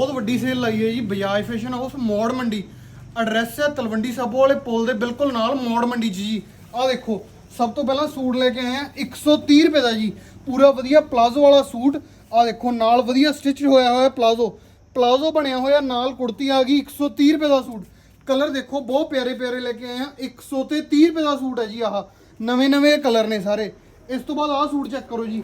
ਬਹੁਤ ਵੱਡੀ ਸੇਲ ਲਾਈ ਹੈ ਜੀ, ਬਜਾਜ ਫੈਸ਼ਨ ਹਾਊਸ ਮੋੜ ਮੰਡੀ। ਐਡਰੈਸ ਹੈ ਤਲਵੰਡੀ ਸਾਬੋ ਵਾਲੇ ਪੁਲ ਦੇ ਬਿਲਕੁਲ ਨਾਲ ਮੋੜ ਮੰਡੀ 'ਚ ਜੀ। ਆਹ ਦੇਖੋ, ਸਭ ਤੋਂ ਪਹਿਲਾਂ ਸੂਟ ਲੈ ਕੇ ਆਏ ਆ 130 ਰੁਪਏ ਦਾ ਜੀ। ਪੂਰਾ ਵਧੀਆ ਪਲਾਜ਼ੋ ਵਾਲਾ ਸੂਟ। ਆਹ ਦੇਖੋ, ਨਾਲ ਵਧੀਆ ਸਟਿਚ ਹੋਇਆ ਹੋਇਆ ਪਲਾਜ਼ੋ ਪਲਾਜ਼ੋ ਬਣਿਆ ਹੋਇਆ, ਨਾਲ ਕੁੜਤੀ ਆ ਗਈ 130 ਰੁਪਏ ਦਾ ਸੂਟ। ਕਲਰ ਦੇਖੋ, ਬਹੁਤ ਪਿਆਰੇ ਪਿਆਰੇ ਲੈ ਕੇ ਆਏ ਆ 100 ਤੇ 30 ਰੁਪਏ ਦਾ ਸੂਟ ਹੈ ਜੀ ਆਹ। ਨਵੇਂ ਨਵੇਂ ਕਲਰ ਨੇ ਸਾਰੇ। ਇਸ ਤੋਂ ਬਾਅਦ ਆਹ ਸੂਟ ਚੈੱਕ ਕਰੋ ਜੀ।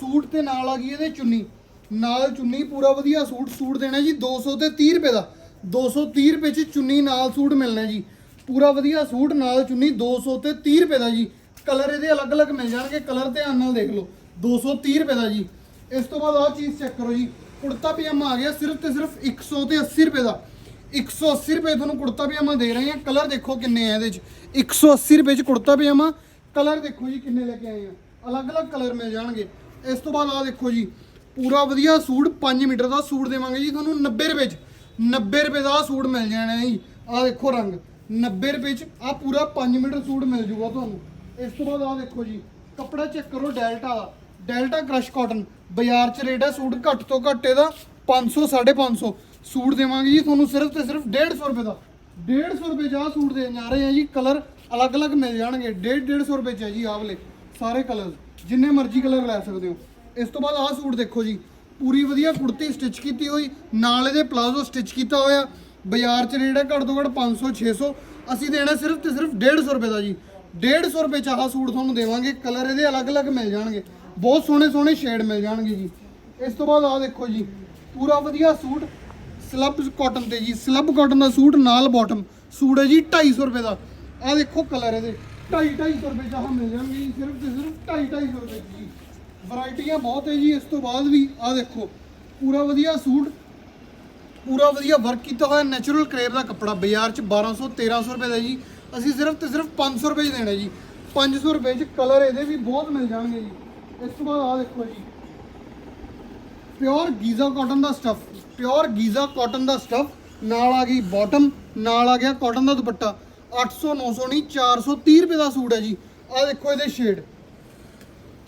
ਸੂਟ ਤੇ ਨਾਲ ਆ ਗਈ ਇਹਦੇ ਚੁੰਨੀ। ਨਾਲ ਚੁੰਨੀ ਪੂਰਾ ਵਧੀਆ ਸੂਟ ਸੂਟ ਦੇਣਾ ਜੀ 200 ਤੇ 30 ਰੁਪਏ ਦਾ। 230 ਰੁਪਏ ਚ ਚੁੰਨੀ ਨਾਲ ਸੂਟ ਮਿਲਣਾ ਜੀ। ਪੂਰਾ ਵਧੀਆ ਸੂਟ, ਨਾਲ ਚੁੰਨੀ 200 ਤੇ 30 ਰੁਪਏ ਦਾ ਜੀ। ਕਲਰ ਇਹਦੇ ਅਲੱਗ-ਅਲੱਗ ਮਿਲ ਜਾਣਗੇ, ਕਲਰ ਧਿਆਨ ਨਾਲ ਦੇਖ ਲਓ। 230 ਰੁਪਏ ਦਾ ਜੀ। ਇਸ ਤੋਂ ਬਾਅਦ ਆਹ ਚੀਜ਼ ਚੈੱਕ ਕਰੋ ਜੀ। ਕੁੜਤਾ ਪਜਾਮਾ ਆ ਗਿਆ ਸਿਰਫ ਤੇ ਸਿਰਫ 100 ਤੇ 80 ਰੁਪਏ ਦਾ। 180 ਰੁਪਏ ਤੁਹਾਨੂੰ ਕੁੜਤਾ ਪਜਾਮਾ ਦੇ ਰਹੇ ਹਾਂ। ਕਲਰ ਦੇਖੋ ਕਿੰਨੇ ਆ ਇਹਦੇ ਚ। 180 ਰੁਪਏ ਚ ਕੁੜਤਾ ਪਜਾਮਾ। ਕਲਰ ਦੇਖੋ ਜੀ ਕਿੰਨੇ ਲੈ ਕੇ ਆਏ ਆ। ਅਲੱਗ-ਅਲੱਗ ਕਲਰ ਮਿਲ ਜਾਣਗੇ। ਇਸ ਤੋਂ ਬਾਅਦ ਆਹ ਦੇਖੋ ਜੀ। ਪੂਰਾ ਵਧੀਆ ਸੂਟ 5 ਮੀਟਰ ਦਾ ਸੂਟ ਦੇਵਾਂਗੇ ਜੀ ਤੁਹਾਨੂੰ 90 ਰੁਪਏ ਚ। 90 ਰੁਪਏ ਦਾ ਆਹ ਸੂਟ ਮਿਲ ਜਾਣਾ ਜੀ। ਆਹ ਦੇਖੋ ਰੰਗ। 90 ਰੁਪਏ ਚ ਆਹ ਪੂਰਾ 5 ਮੀਟਰ ਸੂਟ ਮਿਲ ਜੂਗਾ ਤੁਹਾਨੂੰ। ਇਸ ਤੋਂ ਬਾਅਦ ਆਹ ਦੇਖੋ ਜੀ, ਕੱਪੜਾ ਚੈੱਕ ਕਰੋ ਡੈਲਟਾ ਦਾ। Delta crush cotton. ਬਾਜ਼ਾਰ ਚ ਰੇਟ ਹੈ ਸੂਟ ਘੱਟ ਤੋਂ ਘੱਟ ਇਹਦਾ 500 550 ਸੂਟ ਦੇਵਾਂਗੇ ਜੀ ਤੁਹਾਨੂੰ ਸਿਰਫ ਤੇ ਸਿਰਫ 150 ਰੁਪਏ ਦਾ। 150 ਰੁਪਏ 'ਚ ਆਹ ਸੂਟ ਦੇਣ ਜਾ ਰਹੇ ਆ ਜੀ। ਕਲਰ ਅਲੱਗ-ਅਲੱਗ ਮਿਲ ਜਾਣਗੇ। 1.5 150 ਰੁਪਏ 'ਚ ਹੈ ਜੀ ਆਹ ਵਾਲੇ। ਸਾਰੇ ਕਲਰ ਜਿੰਨੇ ਮਰਜ਼ੀ ਕਲਰ ਲੈ ਸਕਦੇ ਹੋ। ਇਸ ਤੋਂ ਬਾਅਦ ਆਹ ਸੂਟ ਦੇਖੋ ਜੀ, ਪੂਰੀ ਵਧੀਆ ਕੁੜਤੀ ਸਟਿਚ ਕੀਤੀ ਹੋਈ, ਨਾਲ ਇਹਦੇ ਪਲਾਜ਼ੋ ਸਟਿਚ ਕੀਤਾ ਹੋਇਆ, ਬਾਜ਼ਾਰ 'ਚ ਰੇਟ ਹੈ ਘੱਟ ਤੋਂ ਘੱਟ 500 600 ਅਸੀਂ ਦੇਣਾ ਸਿਰਫ ਤੇ ਸਿਰਫ 150 ਰੁਪਏ ਦਾ ਜੀ। 150 ਰੁਪਏ 'ਚ ਆਹ ਸੂਟ ਤੁਹਾਨੂੰ ਦੇਵਾਂਗੇ ਕਲਰ ਇਹਦੇ ਅਲੱਗ-ਅਲੱਗ ਮਿਲ ਜਾਣਗੇ, ਬਹੁਤ ਸੋਹਣੇ ਸੋਹਣੇ ਸ਼ੇਡ ਮਿਲ ਜਾਣਗੇ ਜੀ। ਇਸ ਤੋਂ ਬਾਅਦ ਆਹ ਦੇਖੋ ਜੀ, ਪੂਰਾ ਵਧੀਆ ਸੂਟ ਸਲੱਬ ਕਾਟਨ ਤੇ ਜੀ ਸਲੱਬ ਕਾਟਨ ਦਾ ਸੂਟ ਨਾਲ ਬਾਟਮ ਸੂਟ ਹੈ ਜੀ 250 ਰੁਪਏ ਦਾ। ਆਹ ਦੇਖੋ ਕਲਰ ਇਹਦੇ 2.5 250 ਰੁਪਏ 'ਚ ਆਹ ਮਿਲ ਜਾਣਗੇ ਜੀ, ਸਿਰਫ ਤੇ ਸਿਰਫ 2.5 250 ਰੁਪਏ ਜੀ। ਵੈਰਾਈਟੀਆਂ ਬਹੁਤ ਹੈ ਜੀ, ਇਸ ਤੋਂ ਬਾਅਦ ਵੀ ਆਹ ਦੇਖੋ, ਪੂਰਾ ਵਧੀਆ ਸੂਟ, ਪੂਰਾ ਵਧੀਆ ਵਰਕ ਕੀਤਾ ਹੋਇਆ ਨੈਚੁਰਲ ਕਰੇਪ ਦਾ ਕੱਪੜਾ, ਬਾਜ਼ਾਰ 'ਚ 1200 1300 ਰੁਪਏ ਦਾ ਜੀ, ਅਸੀਂ ਸਿਰਫ ਤੇ ਸਿਰਫ 500 ਰੁਪਏ 'ਚ ਦੇਣਾ ਜੀ 500 ਰੁਪਏ 'ਚ ਕਲਰ ਇਹਦੇ ਵੀ ਬਹੁਤ ਮਿਲ ਜਾਣਗੇ ਜੀ। ਇਸ ਤੋਂ ਬਾਅਦ ਆਹ ਦੇਖੋ ਜੀ ਪਿਓਰ ਗੀਜ਼ਾ ਕਾਟਨ ਦਾ ਸਟਫ ਪਿਓਰ ਗੀਜ਼ਾ ਕਾਟਨ ਦਾ ਸਟਫ ਨਾਲ ਆ ਗਈ ਬਾਟਮ ਨਾਲ ਆ ਗਿਆ ਕਾਟਨ ਦਾ ਦੁਪੱਟਾ 800 900 ਨਹੀਂ 430 ਰੁਪਏ ਦਾ ਸੂਟ ਹੈ ਜੀ। ਆਹ ਦੇਖੋ ਇਹਦੇ ਸ਼ੇਡ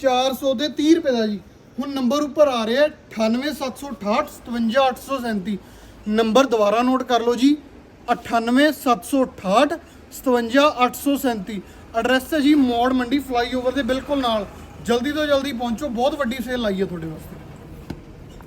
400 ਦੇ 30 ਰੁਪਏ ਦਾ ਜੀ। ਹੁਣ ਨੰਬਰ ਉੱਪਰ ਆ ਰਿਹਾ 98768 57837 ਨੰਬਰ ਦੁਬਾਰਾ ਨੋਟ ਕਰ ਲਓ ਜੀ। 98768 57837 ਐਡਰੈਸ ਹੈ ਜੀ ਮੋੜ ਮੰਡੀ ਫਲਾਈਓਵਰ ਦੇ ਬਿਲਕੁਲ ਨਾਲ। ਜਲਦੀ ਤੋਂ ਜਲਦੀ ਪਹੁੰਚੋ। ਬਹੁਤ ਵੱਡੀ ਸੇਲ ਲਾਈ ਹੈ ਤੁਹਾਡੇ ਵਾਸਤੇ।